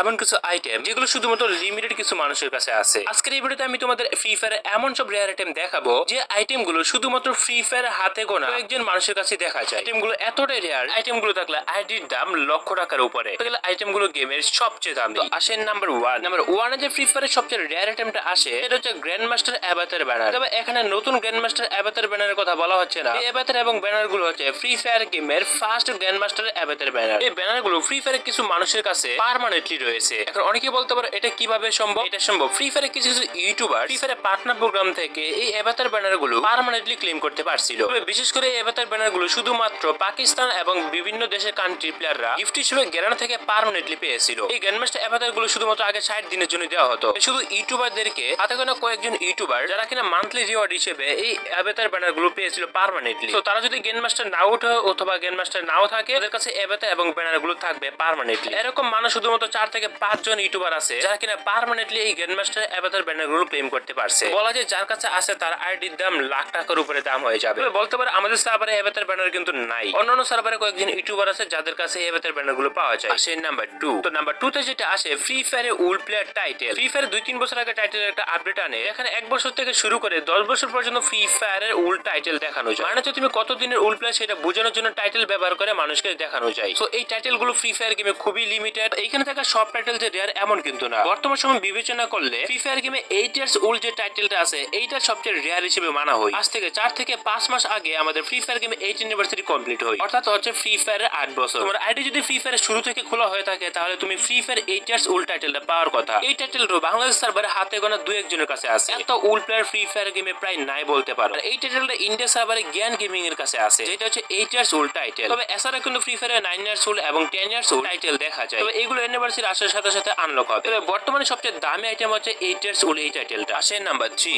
এমন কিছু আইটেম যেগুলো শুধুমাত্র লিমিটেড কিছু মানুষের কাছে আছে। আজকের এই ভিডিওতে আমি তোমাদের ফ্রি ফায়ার এমন সব রেয়ার আইটেম দেখাবো, যে আইটেমগুলো শুধুমাত্র ফ্রি ফায়ার হাতে গোনা কয়েকজন মানুষের কাছে দেখা যায়। আইটেমগুলো এতটাই রেয়ার আইটেমগুলো থাকলে আইডির দাম লক্ষ টাকার উপরে। আইটেমগুলো গেমের সবচেয়ে দামি। আসেন নাম্বার ওয়ান নাম্বার ওয়ানে যে ফ্রি ফায়ারের সবচেয়ে রেয়ার আইটেমটা আসে, সেটা হচ্ছে গ্র্যান্ড মাস্টার অ্যাবাতের ব্যানার তবে এখানে নতুন গ্র্যান্ড মাস্টার অ্যাবাতের ব্যানারের কথা বলা হচ্ছে না। এই অ্যাবাতের এবং ব্যানারগুলো হচ্ছে ফ্রি ফায়ার গেমের ফার্স্ট গ্র্যান্ড মাস্টার অ্যাবাতের ব্যানার এই ব্যানারগুলো ফ্রি ফায়ারের কিছু মানুষের কাছে পার্মানেন্টলি রয়েছে। এখন অনেকে বলতে পারে, এটা কীভাবে সম্ভব? এটা সম্ভব। ফ্রি ফায়ারের কিছু কিছু ইউটিউবার ফ্রি ফায়ারের পার্টনার প্রোগ্রাম থেকে এই অ্যাবাতার ব্যানারগুলো পার্মানেন্টলি ক্লেম করতে পারছিল। তবে বিশেষ করে এই অ্যাবাতার ব্যানারগুলো শুধুমাত্র পাকিস্তান এবং বিভিন্ন দেশের কান্ট্রি প্লেয়াররা গিফট হিসেবে গ্যারান থেকে পার্মানেন্টলি পেয়েছিল। এই গ্র্যান্ডমাস্টার অ্যাবাতারগুলো শুধুমাত্র আগে ষাট দিনের জন্য দেওয়া হতো। শুধু ইউটিউবারদেরকে হাতে গোনা কয়েকজন ইউটিউবার যারা কিনা মান্থলি রিওয়ার্ড হিসেবে এই অ্যাবাতার ব্যানারগুলো পেয়েছিল পার্মানেন্টলি তো তারা যদি গেম মাস্টার নাও ওঠে অথবা গেম মাস্টার নাও থাকে, তাদের কাছে অ্যাবাতার এবং ব্যানারগুলো থাকবে পার্মানেন্টলি এরকম মানুষ শুধুমাত্র চার থেকে পাঁচজন ইউটিউবার আছে, যারা কিনা পার্মানেন্টলি এই গেম মাস্টার অ্যাবাতার ব্যানারগুলো ক্লেম করতে পারছে। বলা যায় যার কাছে আছে তার আইডির দাম লাখ টাকার উপরে দাম হয়ে যাবে। বলতে পারে আমাদের সার্ভারে অ্যাবাতার ব্যানার কিন্তু নাই। অন্যান্য সার্ভারে কয়েকজন ইউটিউবার আছে যাদের কাছে অ্যাবাতার ব্যানারগুলো পাওয়া যায়। আসে নাম্বার টু তো নাম্বার টু তে যেটা আসে free ফায়ারে old player title free fire দুই তিন বছর আগে টাইটেলের একটা আপডেট আনে। এখানে এক বছর থেকে শুরু করে দশ বছর পর্যন্ত ফ্রি ফায়ারের উল টাইটেল দেখানো যায়। মানে তুমি কত দিনের উল প্লেয়ার সেটা বোঝানোর জন্য টাইটেল ব্যবহার করে মানুষকে দেখানো যায়। তো এই টাইটেলগুলো ফ্রি ফায়ার গেমে খুবই লিমিটেড এইখানে থাকা সব টাইটেল যে রেয়ার এমন কিন্তু না। বর্তমান সময় বিবেচনা করলে ফ্রি ফায়ার গেমে এইট ইয়ার্স উল যে টাইটেলটা আছে, এইটা সবচেয়ে রেয়ার হিসেবে মানা হয়। আজ থেকে চার থেকে পাঁচ মাস আগে আমাদের ফ্রি ফায়ার গেমে এইট ইউনিভার্সিটি কমপ্লিট হয়। অর্থাৎ হচ্ছে ফ্রি ফায়ারের আট বছর। তোমার আইডি যদি ফ্রি ফায়ারের শুরু থেকে খোলা হয়ে থাকে, তাহলে তুমি free fire eight years old টাইটেলটা পাওয়ার কথা। এই টাইটেলটা বাংলাদেশ সার্ভারে হাতে গোনা দু একজনের কাছে আছে। এত উল প্লেয়ার ফ্রি ফায়ার গেমে প্রায় নাই বলতে পারো। এই টাইটেলটা ইন্ডিয়া সার্ভারে জ্ঞান গেমিং এর কাছে আছে, যেটা হচ্ছে এইট ইয়ার্স উল টাইটেল তবে এছাড়া কিন্তু ফ্রি ফায়ারে নাইন ইয়ার্স উল এবং টেন ইয়ার্স উল টাইটেল দেখা যায়। তবে এগুলো ইউনিভার্সিটির আসার সাথে সাথে আনলক হবে। তবে বর্তমানে সবচেয়ে দামি আইটেম হচ্ছে এইট ইয়ার্স উল এই টাইটেলটা আসে নাম্বার থ্রি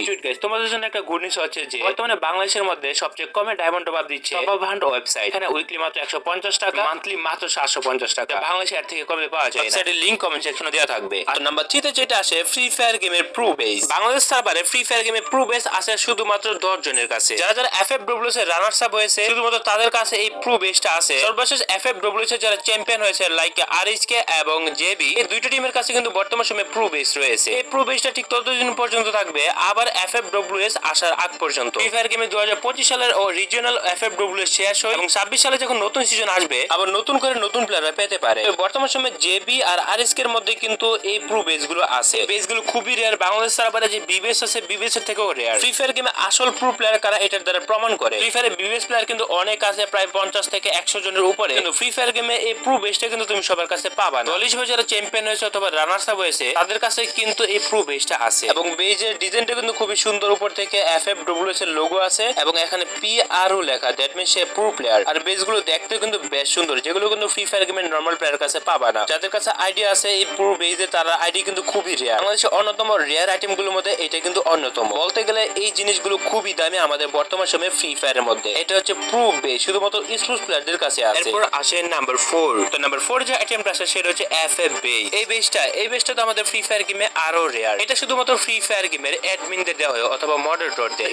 তোমাদের জন্য একটা গুড নিউজ হচ্ছে যে বর্তমানে বাংলাদেশের মধ্যে সবচেয়ে কমে ডায়মন্ড দিচ্ছে টপ হান্ড ওয়েবসাইট এখানে উইকলি মাত্র একশো পঞ্চাশ টাকা। মান্থলি মাত্র সাতশো পঞ্চাশ টাকা। বাংলাদেশে এর থেকে কমে পাওয়া যায় ওয়েবসাইটের লিঙ্ক কমেন্ট সেকশনে দেওয়া থাকবে। আর নাম্বার থ্রিতে যেটা আসে ফ্রি ফায়ার গেমের প্রো বেস বাংলাদেশ সার্ভারে ফ্রি ফায়ার গেমের প্রো বেস আছে শুধুমাত্র দশ জনের কাছে। যারা যারা এফ এফ ডব্লিউএস এর রানার্স আপ হয়েছে শুধুমাত্র তাদের কাছে এই প্রো বেসটা আছে সর্বশেষ এফ এফ ডব্লিউএস এর যারা চ্যাম্পিয়ন হয়েছে লাইক আর কে এবং জেবি এই দুইটা টিমের কাছে কিন্তু বর্তমান সময়ে প্রো বেস রয়েছে। এই প্রো বেসটা ঠিক ততদিন পর্যন্ত থাকবে, আবার এফ এফ ডব্লিউএস আসার আগ পর্যন্ত। ফ্রি ফায়ার গেমে দু হাজার পঁচিশ সালের ও রিজিওনাল এফ এফ ডব্লিউএস শেষ হয় এবং ছাব্বিশ সালে যখন নতুন সিজন আসবে, আবার নতুন করে নতুন প্লেয়াররা পেতে পারে। বর্তমান সময়ে জেবি আর আরএসকে এর মধ্যে কিন্তু এই প্রো বেসগুলো আছে। বেসগুলো খুবই রেয়ার বাংলাদেশ সার্ভারে যে বিবেস আছে বিবেস এর থেকেও রেয়ার ফ্রি ফায়ার গেমে আসল প্রো প্লেয়ার কারা, এটার দ্বারা প্রমাণ করে। ফ্রি ফায়ারে বিবেস প্লেয়ার কিন্তু অনেক আছে, প্রায় পঞ্চাশ থেকে একশো জনের উপরে। কিন্তু ফ্রি ফায়ার গেমে এই প্রো বেসটা কিন্তু তুমি সবার কাছে পাবা না। দল হিসেবে চ্যাম্পিয়ন হয়েছে অথবা রানার্স আপ হয়েছে তাদের কাছে কিন্তু এই প্রো বেসটা আছে। এবং বেজের ডিজাইনটা কিন্তু খুবই সুন্দর উপর থেকে এফ এফ ডব্লিউএস এর লোগো আছে এবং এখানে পি আর ও লেখা that means pro player আর বেসগুলো দেখতে কিন্তু বেশ সুন্দর যেগুলো কিন্তু ফ্রি ফায়ার গেমের নর্মাল প্লেয়ার কাছে পাবা না। যাদের কাছে আইডিয়া আছে এই প্রো বেজে তারা আইডি কিন্তু খুবই রেয়ার বাংলাদেশের অন্যতম রেয়ার আইটেমগুলোর মধ্যে এটা কিন্তু অন্যতম। বলতে গেলে এই জিনিসগুলো খুবই দামি আমাদের বর্তমান সময়ে ফ্রি ফায়ারের মধ্যে। এটা হচ্ছে প্রো বেস শুধুমাত্র স্পোর্টস প্লেয়ারদের কাছে আছে। এরপর আসে নাম্বার ফোর তো নাম্বার ফোর যে আইটেমটা আছে সেটা হচ্ছে এফ এফ বেস এই বেসটা এই বেসটা তো আমাদের ফ্রি ফায়ার গেমে আরও রেয়ার এটা শুধুমাত্র ফ্রি ফায়ার গেমের অ্যাডমিনদের দেওয়া হয়, অথবা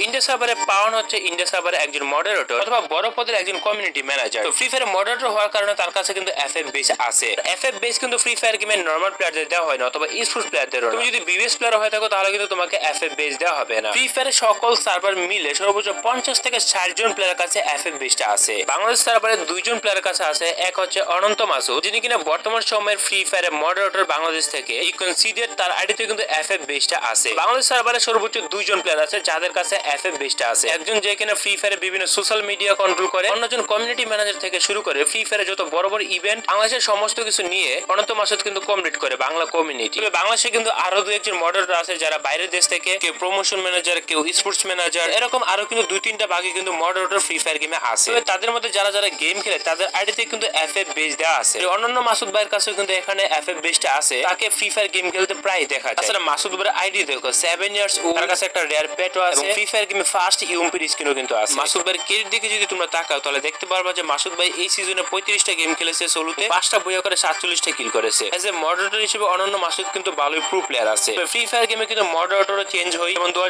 ইন্ডিয়া সার্ভারে পাওয়ানো হচ্ছে ইন্ডিয়া সার্ভারে একজন মডারেটর অথবা বড় পদের একজন community manager free fire moderator হওয়ার কারণে তার কাছে কিন্তু এফ এফ বেস আছে। এফ এফ বেস কিন্তু ফ্রি ফায়ার গেমের নর্মাল প্লেয়ারদের দেওয়া হয় না, অথবা স্পোর্টস প্লেয়ারদের তুমি যদি বিবিএস প্লেয়ার হয়ে থাকো, তাহলে কিন্তু তোমাকে এফ এফ বেস দেওয়া হবে না। ফ্রি ফায়ারের সকল সার্ভার মিলে সর্বোচ্চ পঞ্চাশ থেকে ষাট জন প্লেয়ার কাছে এফ এফ বেসটা আছে। বাংলাদেশ সার্ভারে দুইজন প্লেয়ার কাছে আছে, এক হচ্ছে অনন্ত মাসুদ, যিনি কিনা বর্তমান সময়ের ফ্রি ফায়ারের মডারেটর বাংলাদেশ থেকে এই কনসিডার তার আইডিতে কিন্তু এফ এফ বেসটা আছে। বাংলাদেশ সার্ভারে সর্বোচ্চ দুইজন প্লেয়ার আছে, যাদের কাছে এফ এফ বেসটা আছে। একজন যে কিনা ফ্রি ফায়ারে বিভিন্ন সোশ্যাল মিডিয়া কন্ট্রোল করে, অন্যজন কমিউনিটি ম্যানেজার থেকে শুরু করে ফ্রি ফায়ারে যত বড় বড় ইভেন্ট বাংলাদেশের সমস্ত কিছু নিয়ে অনন্ত মাসুদ কিন্তু কমপ্লিট করে বাংলা কমিউনিটি তবে বাংলাদেশে কিন্তু আরও দু একজন মডারেটর আছে, যারা বাইরের দেশ থেকে, কেউ প্রমোশন ম্যানেজার কেউ স্পোর্টস ম্যানেজার এরকম আরও কিন্তু দুই তিনটা বাকি কিন্তু মডারেটর ফ্রি ফায়ার গেমে আছে। তবে তাদের মধ্যে যারা যারা গেম খেলে, তাদের আইডিতে কিন্তু এফ এফ বেস দেওয়া আছে। অন্যান্য মাসুদ ভাইয়ের কাছে কিন্তু এখানে এফ বেসটা আছে। তাকে ফ্রি ফায়ার গেম খেলতে প্রায় দেখা যায়। তাছাড়া মাসুদ ভাইয়ের আইডি দেখো সেভেন ইয়ার্স তার কাছে একটা রেয়ার পেটও আছে। ফায়ার গেমে ফার্স্ট ইউএমপি স্কিনও কিন্তু আছে। মাসুদ ভাইয়ের কেরিয়ার দিকে যদি তোমরা তাকাও, তাহলে দেখতে পারবা যে মাসুদ ভাই এই সিজনে পঁয়ত্রিশটা গেম খেলেছে সোলোতে পাঁচটা বইয়া করে সাতচল্লিশটা কিল করেছে। এজ এ মডারেটর হিসেবে অনন্য মাসুদ কিন্তু ভালোই প্রো প্লেয়ার আছে ফ্রি ফায়ার গেমে কিন্তু মডারেটরও চেঞ্জ হয় যেমন দু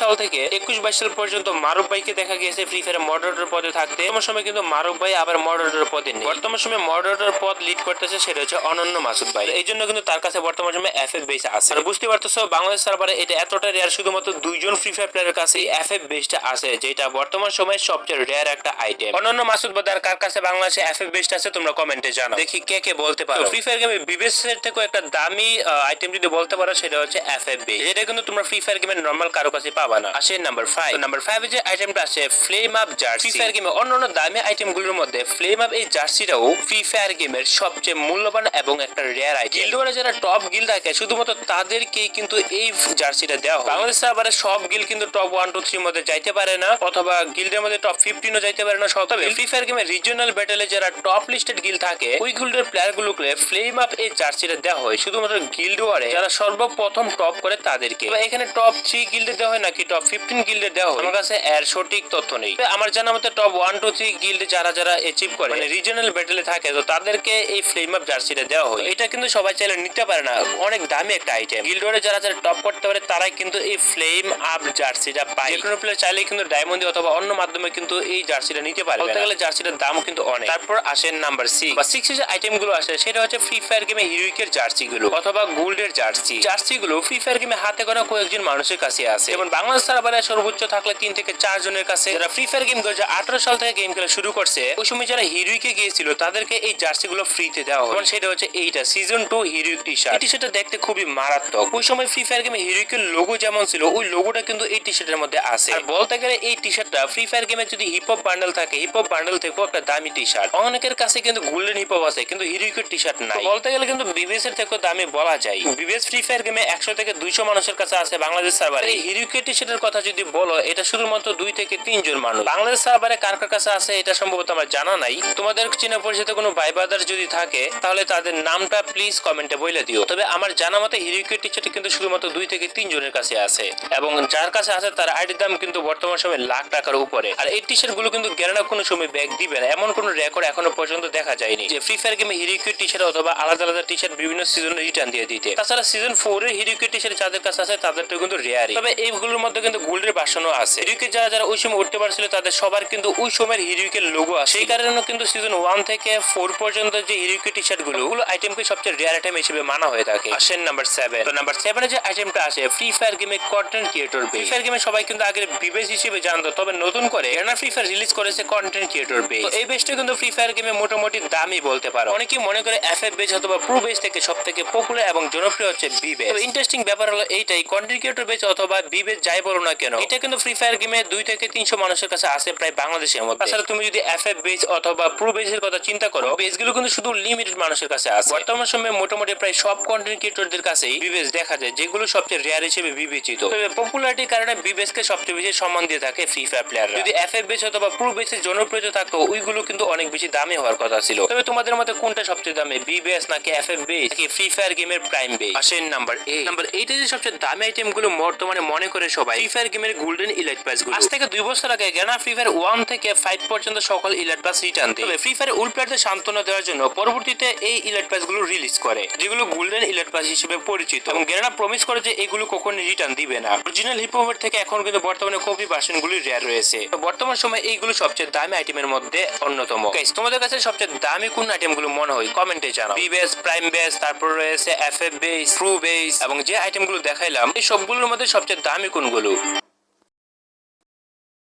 সাল থেকে একুশ বাইশ সাল পর্যন্ত মারুফ ভাইকে দেখা গিয়েছে ফ্রি ফায়ার মডারেটর পদে থাকতে। বর্তমান সময় কিন্তু মারুফ ভাই আবার মডারেটর পদে নেই। বর্তমান সময় মডারেটর পদ লিড করতেছে সেটা হচ্ছে অনন্য মাসুদ এই জন্য কিন্তু তার কাছে বর্তমান সময়ে এফ এফ বেস আছে। আর বুঝতে পারতেছো বাংলাদেশ সার্ভারে এটা এতটা রেয়ার শুধুমাত্র দুইজন ফ্রি ফায়ার প্লেয়ারের কাছে এফ এফ বেসটা আছে যেটা বর্তমান সময়ে সবচেয়ে রেয়ার একটা আইটেম অন্যান্য মাসুদ বাদার কার কাছে বাংলাদেশে এফ এফ বেসটা আছে তোমরা কমেন্টে জানাও। দেখি কে কে বলতে পারো। ফ্রি ফায়ার গেমে বিবেস এর থেকেও একটা দামি আইটেম যদি বলতে পারো সেটা হচ্ছে এফ এফ বেস যেটা কিন্তু তোমরা ফ্রি ফায়ার গেমের নর্মাল কারও কাছে পাবা না। আসে নাম্বার ফাইভ নাম্বার ফাইভ যে আইটেমটা আছে flame up jersey free fire গেমে অন্যান্য দামি আইটেমগুলোর মধ্যে ফ্লেম আপ এই জার্সিটাও ফ্রি ফায়ার গেমের সবচেয়ে মূল্যবান এবং একটা রেয়ার আইটেম গিল্ডওয়ারে যারা টপ গিল থাকে শুধুমাত্র তাদেরকেই কিন্তু এই জার্সিটা দেওয়া হয়। বাংলাদেশ সার্ভারে সব গিল কিন্তু টপ ওয়ান টু থ্রির মধ্যে যাইতে পারে না, অথবা গিল্ডের মধ্যে টপ ফিফটিনও যাইতে পারে না তবে ফ্রি ফায়ার গেমের রিজিওনাল ব্যাটেলে যারা টপ লিস্টেড গিল থাকে, ওই গিল্ডের প্লেয়ার গুলোকে ফ্লেম আপ এই জার্সিটা দেওয়া হয়। শুধুমাত্র গিল্ড যারা সর্বপ্রথম টপ করে তাদেরকে। এখানে টপ থ্রি গিল্ডে দেওয়া হয় নাকি টপ ফিফটিন গিল্ডে দেওয়া হয়? আমার কাছে এর সঠিক তথ্য নেই। আমার জানা মতে টপ ওয়ান টু থ্রি গিল্ডে যারা যারা অ্যাচিভ করে মানে রিজিওনাল ব্যাটেলে থাকে, তো তাদেরকে এই ফ্লেম আপ জার্সিটা দেওয়া হয়। এটা কিন্তু সবাই চাইলে নিতে পারে না। অনেক দামি একটা আইটেম গিল্ড ওয়ারে যারা যারা টপ করতে পারে, তারাই কিন্তু এই ফ্লেম আপ জার্সিটা পায়। যে কোনো প্লেয়ার চাইলে কিন্তু ডায়মন্ড অথবা অন্য মাধ্যমে কিন্তু এই জার্সিটা নিতে পারে বলতে গেলে জার্সিটার দামও কিন্তু অনেক। তারপর আসেন নাম্বার সিক্স বা সিক্স যে আইটেমগুলো আসে, সেটা হচ্ছে ফ্রি ফায়ার গেমে হিরোইকের জার্সি গুলো অথবা গোল্ডের জার্সি। জার্সি গুলো ফ্রি ফায়ার গেমে হাতে গোনা কয়েকজন মানুষের কাছে আছে। যেমন বাংলাদেশ সার্ভারে সর্বোচ্চ থাকলে তিন থেকে চার জনের কাছে। যারা ফ্রি ফায়ার গেম দু আঠারো সাল থেকে গেম খেলা শুরু করছে, ওই সময় যারা হিরোইকে গিয়েছিল, তাদেরকে এই জার্সি গুলো ফ্রিতে দেওয়া হয় সেটা হচ্ছে এইটা season two heroic T shirt T শার্টটা দেখতে খুবই মারাত্মক। ওই সময় ফ্রি ফায়ার গেমে হিরোইকের লোগো যেমন ছিল ওই লোগোটা কিন্তু এই টি শার্টের মধ্যে আছে। আর বলতে গেলে এই টি শার্টটা ফ্রি ফায়ার গেমে যদি হিপ হপ বান্ডেল থাকে হিপ হপ বান্ডেল থেকেও একটা দামি টি শার্ট অনেকের কাছে কিন্তু গোল্ডেন হিপ হপ আছে কিন্তু হিরোইকের টি শার্ট নাই। বলতে গেলে কিন্তু বিবিএস এর থেকেও দামি বলা যায়। বিবিএস ফ্রি ফায়ার গেমে একশো থেকে দুইশো মানুষের কাছে আছে বাংলাদেশ সার্ভারে এই হিরোইকের টি শার্টের কথা যদি বলো এটা শুধুমাত্র দুই থেকে তিনজন মানুষ। বাংলাদেশ সার্ভারে কার কার কাছে আছে এটা সম্ভবত আমার জানা নাই। তোমাদের চেনা পরিচিত কোনো ভাই ব্রাদার যদি থাকে তাহলে তাদের নামটা প্লিজ কমেন্টে বলে দিও। তবে আমার জানা মতে হিরোইকের টি শার্ট কিন্তু শুধুমাত্র দুই থেকে তিনজনের কাছে আছে। এবং যার কাছে আছে, তার আইডির দাম কিন্তু বর্তমান সময়ে লাখ টাকার উপরে। আর এই টি শার্টগুলো কিন্তু গেরানা কোনো সময় ব্যাগ দিবে না। এমন কোনো রেকর্ড এখনও পর্যন্ত দেখা যায়নি। যে ফ্রি ফায়ার গেমে হিরোইকের টি শার্ট অথবা আলাদা আলাদা টি শার্ট বিভিন্ন সিজনে রিটার্ন দিয়ে দিতে। তাছাড়া সিজন ফোর এর হিরোইকের টি শার্ট যাদের কাছে আছে তাদেরটা কিন্তু রেয়ারই তবে এইগুলোর মধ্যে কিন্তু গোল্ডের বাসনও আছে। হিরোইকের যারা যারা ওই সময় উঠতে পারছিল, তাদের সবার কিন্তু ওই সময়ের হিরোইকের লোগো আছে। সেই কারণে কিন্তু সিজন ওয়ান থেকে ফোর পর্যন্ত যে হিরোইকের টি শার্টগুলো ওগুলো আইটেমকে সবচেয়ে রেয়ার আইটেম হিসেবে মানা হয়ে থাকে। আসেন নাম্বার সেভেন তো নাম্বার সেভেনে যে আইটেমটা আছে ফ্রি ফায়ার গেমে কন্টেন্ট ক্রিয়েটর ফ্রি ফায়ার গেমে সবাই কিন্তু আগে বিবেস হিসেবে জানতো তবে নতুন করে এনা ফ্রি ফায়ার রিলিজ করেছে কন্টেন্ট ক্রিয়েটর বেস এই বেসটা কিন্তু ফ্রি ফায়ার গেমে মোটামুটি দামি বলতে পারো। অনেকেই মনে করে এফ এফ বেস অথবা প্রো বেস থেকে সব থেকে পপুলার এবং জনপ্রিয় হচ্ছে বি বেস ইন্টারেস্টিং ব্যাপার হলো এইটাই কন্টেন্ট ক্রিয়েটর বেস অথবা বি বেস যাই বলো না কেন এটা কিন্তু ফ্রি ফায়ার গেমে দুই থেকে তিনশো মানুষের কাছে আছে প্রায় বাংলাদেশের মধ্যে। তাছাড়া তুমি যদি এফ এফ বেস অথবা প্রো বেসের কথা চিন্তা করো বেসগুলো কিন্তু শুধু লিমিটেড মানুষের কাছে আছে। বর্তমান সময়ে মোটামুটি প্রায় সব কন্টেন্ট ক্রিয়েটরদের কাছেই বিবেস দেখা যায়, যেগুলো সবচেয়ে রেয়ার হিসেবে বিবেচিত। তবে পপুলারিটির কারণে বিবেসকে সবচেয়ে বেশি সম্মান দিয়ে থাকে ফ্রি ফায়ার প্লেয়ার যদি এফ এফ বেস অথবা প্রো বেসের জনপ্রিয়তা থাকতো, ওইগুলো কিন্তু অনেক বেশি দামি হওয়ার কথা ছিল। তবে তোমাদের মধ্যে কোনটা সবচেয়ে দামি বিবেস নাকি এফ এফ বেস নাকি ফ্রি ফায়ার গেমের প্রাইম বেস আসেন নাম্বার এইট নাম্বার এইটে যে সবচেয়ে দামি আইটেমগুলো বর্তমানে মনে করে সবাই ফ্রি ফায়ার গেমের গোল্ডেন ইলাইটগুলো। আজ থেকে দুই বছর আগে গেনা ফ্রি ফায়ার ওয়ান থেকে ফাইভ পর্যন্ত সকল ইলাইট পাস রিটার্ন দেয়। তবে ফ্রি ফায়ার প্লেয়ারদের সান্ত্বনা দেওয়ার জন্য পরবর্তীতে এই ইলাইট পাসগুলো রিলিজ করে, যেগুলো গোল্ডেন ইলাইট পাস হিসেবে পরিচিত। এবং গেনা প্রমিস করে যে এগুলো কখনো রিটার্ন দিবে না। অরিজিনাল হিপহপের থেকে এখন কিন্তু বর্তমানে কপি ভার্সন গুলি রেয়ার রয়েছে। তো বর্তমান সময়ে এইগুলো সবচেয়ে দামি আইটেমের মধ্যে অন্যতম। তোমাদের কাছে সবচেয়ে দামি কোন আইটেমগুলো মনে হয়? কমেন্টে জানাও। বি বেস প্রাইম বেস তারপর রয়েছে F F base pro base এবং যে আইটেমগুলো দেখাইলাম, এই সবগুলোর মধ্যে সবচেয়ে দামি কোনগুলো?